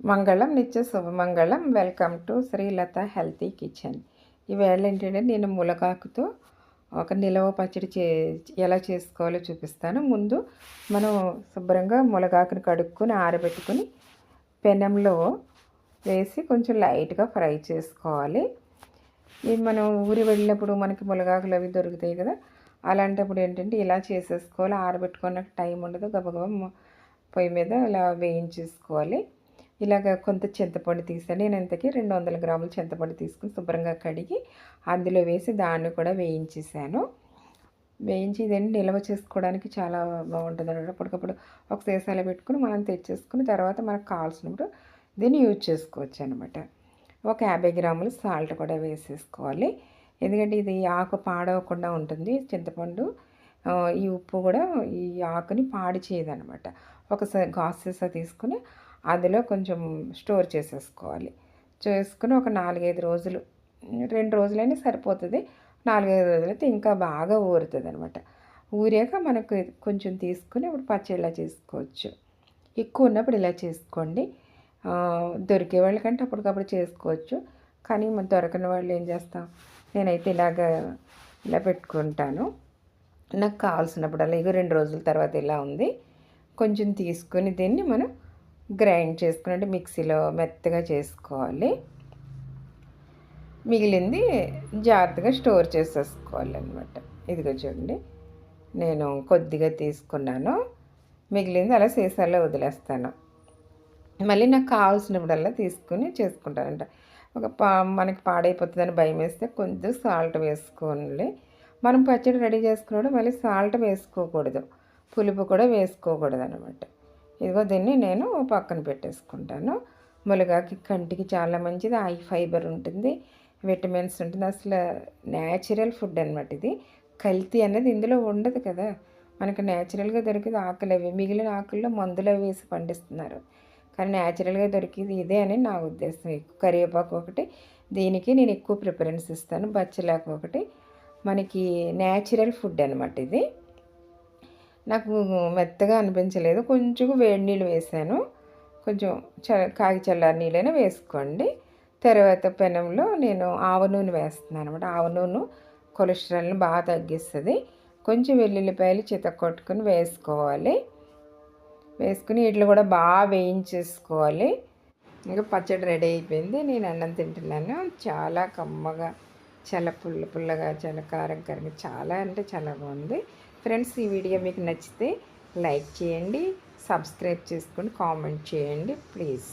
మంగళం నిత్య శుభమంగళం welcome to Srilatha healthy kitchen ఈవేళ ఏంటంటే నేను ములగాకుతో ఒక నిలవ పచ్చడి చే ఎలా చేసుకోవాలో చూపిస్తాను. ముందు మనం శుభ్రంగా ములగాకుని కడుక్కొని ఆరబెట్టుకొని పెనంలో వేసి కొంచెం లైట్గా ఫ్రై చేసుకోవాలి. ఇది మనం ఊరి వెళ్ళినప్పుడు మనకి ములగాకులు అవి దొరుకుతాయి కదా అలాంటప్పుడు ఏంటంటే ఇలా చేసేసుకోవాలి. ఆరబెట్టుకున్న టైం ఉండదు. గబగబా పొయ్యి మీద ఇలా వేయించేసుకోవాలి. ఇలాగ కొంత చింతపండు తీసాను నేను ఇంతకీ రెండు వందల గ్రాముల చింతపండు తీసుకుని శుభ్రంగా కడిగి అందులో వేసి దాన్ని కూడా వేయించేసాను. వేయించి ఇదండి నిల్వ చేసుకోవడానికి చాలా బాగుంటుంది అనమాట అప్పటికప్పుడు ఒక సీసాలో పెట్టుకుని మనం తెచ్చేసుకుని తర్వాత మనకు కావాల్సినప్పుడు దీన్ని యూజ్ చేసుకోవచ్చు అనమాట ఒక యాభై గ్రాములు సాల్ట్ కూడా వేసేసుకోవాలి. ఎందుకంటే ఇది ఆకు పాడవకుండా ఉంటుంది. చింతపండు ఈ ఉప్పు కూడా ఈ ఆకుని పాడి చేయదనమాట ఒక గాజు సీసా తీసుకుని అందులో కొంచెం స్టోర్ చేసేసుకోవాలి. చేసుకుని ఒక నాలుగైదు రోజులు రెండు రోజులైనా సరిపోతుంది. నాలుగైదు రోజులైతే ఇంకా బాగా ఊరుతుంది అనమాట ఊరాక మనకు కొంచెం తీసుకుని ఇప్పుడు పచ్చడిలా చేసుకోవచ్చు. ఎక్కువ ఉన్నప్పుడు ఇలా చేసుకోండి. దొరికే వాళ్ళకంటే అప్పటికప్పుడు చేసుకోవచ్చు. కానీ మన దొరకని వాళ్ళు ఏం చేస్తాం? నేనైతే ఇలాగ ఇలా పెట్టుకుంటాను. నాకు కావాల్సినప్పుడల్లా ఇగో రెండు రోజుల తర్వాత ఇలా ఉంది. కొంచెం తీసుకొని దీన్ని మనం గ్రైండ్ చేసుకుని అంటే మిక్సీలో మెత్తగా చేసుకోవాలి. మిగిలింది జాగ్రత్తగా స్టోర్ చేసేసుకోవాలి అనమాట ఇదిగో చూడండి నేను కొద్దిగా తీసుకున్నాను. మిగిలింది అలా సీసాలో వదిలేస్తాను. మళ్ళీ నాకు కావాల్సినప్పుడల్లా తీసుకుని చేసుకుంటానంట. ఒక పా మనకి పాడైపోతుందని భయం వేస్తే కొంచెం సాల్ట్ వేసుకోండి. మనం పచ్చడి రెడీ చేసుకున్నప్పుడు మళ్ళీ సాల్ట్ వేసుకోకూడదు. పులుపు కూడా వేసుకోకూడదు అనమాట ఇదిగో దీన్ని నేను పక్కన పెట్టేసుకుంటాను. మునగాకి కంటికి చాలా మంచిది ఐ ఫైబర్ ఉంటుంది విటమిన్స్ ఉంటుంది. అసలు న్యాచురల్ ఫుడ్ అనమాట ఇది. కల్తీ అనేది ఇందులో ఉండదు కదా. మనకు న్యాచురల్గా దొరికేది ఆకులు అవి. మిగిలిన ఆకుల్లో మందులు అవి వేసి పండిస్తున్నారు. కానీ న్యాచురల్గా దొరికేది ఇదే అని నా ఉద్దేశం. ఎక్కువ కరివేపాకు ఒకటి దీనికి నేను ఎక్కువ ప్రిఫరెన్స్ ఇస్తాను. బచ్చలాకు ఒకటి. మనకి న్యాచురల్ ఫుడ్ అనమాట ఇది. నాకు మెత్తగా అనిపించలేదు. కొంచెం వేడి నీళ్ళు వేసాను. కొంచెం చ కాగి చల్లారి నీళ్ళైనా వేసుకోండి. తర్వాత పెనంలో నేను ఆవ నూనె వేస్తున్నాను అనమాట ఆవ నూనె కొలెస్ట్రాల్ని బాగా తగ్గిస్తుంది. కొంచెం వెల్లుల్లిపాయలు కొట్టుకుని వేసుకోవాలి. వేసుకుని వీటిలో కూడా బాగా వేయించేసుకోవాలి. ఇంకా పచ్చడి రెడీ అయిపోయింది. నేను అన్నం తింటున్నాను. చాలా కమ్మగా చాలా పుల్ల పుల్లగా చాలా కారం కారంగా చాలా అంటే చాలా బాగుంది. ఫ్రెండ్స్ ఈ వీడియో మీకు నచ్చితే లైక్ చేయండి సబ్స్క్రైబ్ చేసుకొని కామెంట్ చేయండి ప్లీజ్.